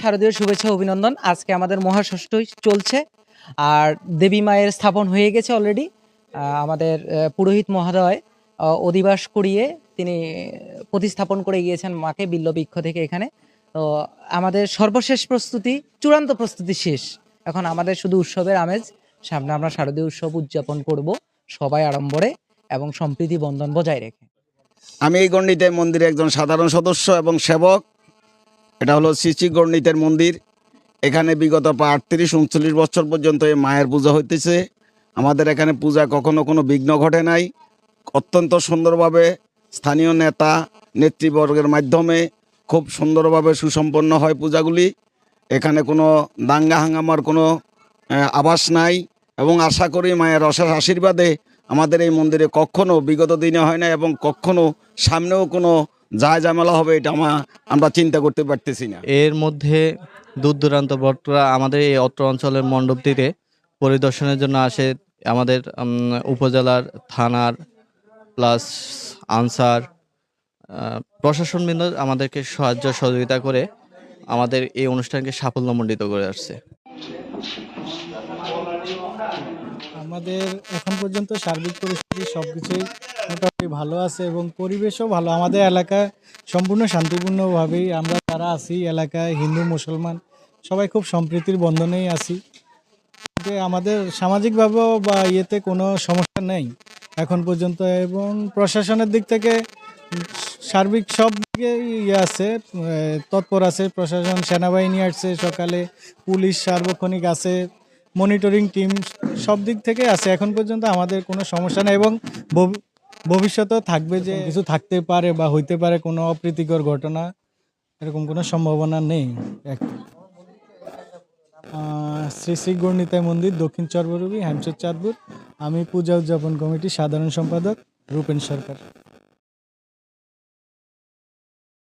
শারদীয় শুভেচ্ছা অভিনন্দন। আজকে আমাদের মহাষষ্ঠ চলছে আর দেবী মায়ের স্থাপন হয়ে গেছে অলরেডি আমাদের পুরোহিত মহোদয় অধিবাস করিয়ে তিনি প্রতিস্থাপন করে গিয়েছেন মাকে বিল্লবৃক্ষ থেকে এখানে। তো আমাদের সর্বশেষ প্রস্তুতি, চূড়ান্ত প্রস্তুতি শেষ। এখন আমাদের শুধু উৎসবের আমেজ। সামনে আমরা শারদীয় উৎসব উদযাপন করব সবাই আড়ম্বরে এবং সম্প্রীতি বন্ধন বজায় রেখে। আমি এই গণ্ডিতের মন্দিরে একজন সাধারণ সদস্য এবং সেবক এটা হলো শ্রী গণ্ডিতের মন্দির। এখানে বিগত প্রায় আটত্রিশ, উনচল্লিশ বছর পর্যন্ত এই মায়ের পূজা হইতেছে। আমাদের এখানে পূজা কখনো কোনো বিঘ্ন ঘটে নাই। অত্যন্ত সুন্দরভাবে স্থানীয় নেতা, নেতৃবর্গের মাধ্যমে খুব সুন্দরভাবে সুসম্পন্ন হয় পূজাগুলি। এখানে কোনো দাঙ্গা হাঙ্গামার কোনো আভাস নাই এবং আশা করি মায়ের অশেষ আশীর্বাদে আমাদের এই মন্দিরে কখনো বিগত দিনে হয় না এবং কখনো সামনেও কোনো যায় ঝামেলা হবে এটা আমার আমরা চিন্তা করতে পারতেছি না। এর মধ্যে দূর দূরান্ত ভক্তরা আমাদের এই অত্র অঞ্চলের মণ্ডপটিতে পরিদর্শনের জন্য আসে। আমাদের উপজেলার থানার প্লাস আনসার প্রশাসনবৃন্দ আমাদেরকে সাহায্য সহযোগিতা করে আমাদের এই অনুষ্ঠানকে সাফল্যমণ্ডিত করে আসছে। আমাদের এখন পর্যন্ত সার্বিক পরিস্থিতি সব কিছুই মোটামুটি ভালো আছে এবং পরিবেশও ভালো। আমাদের এলাকা সম্পূর্ণ শান্তিপূর্ণভাবেই আমরা যারা আছি, এলাকায় হিন্দু, মুসলমান, সবাই খুব সম্প্রীতির বন্ধনেই আছি। যে আমাদের সামাজিকভাবেও বা ইয়েতে কোনো সমস্যা নেই এখন পর্যন্ত এবং প্রশাসনের দিক থেকে সার্বিক সব দিকে ইয়ে আছে তৎপর আছে। প্রশাসন, সেনাবাহিনী আসছে সকালে, পুলিশ সার্বক্ষণিক আছে। মনিটরিং টিম সব দিক থেকে আছে। এখন পর্যন্ত আমাদের কোনো সমস্যা নেই এবং ভবি- ভবিষ্যতেও থাকবে যে কিছু থাকতে পারে বা হইতে পারে কোনো অপ্রীতিকর ঘটনা, এরকম কোনো সম্ভাবনা নেই। শ্রী শ্রী গণিতায় মন্দির, দক্ষিণ চরবরবি হ্যামচর চাঁদপুর। আমি পূজা উদযাপন কমিটির সাধারণ সম্পাদক রূপেন সরকার।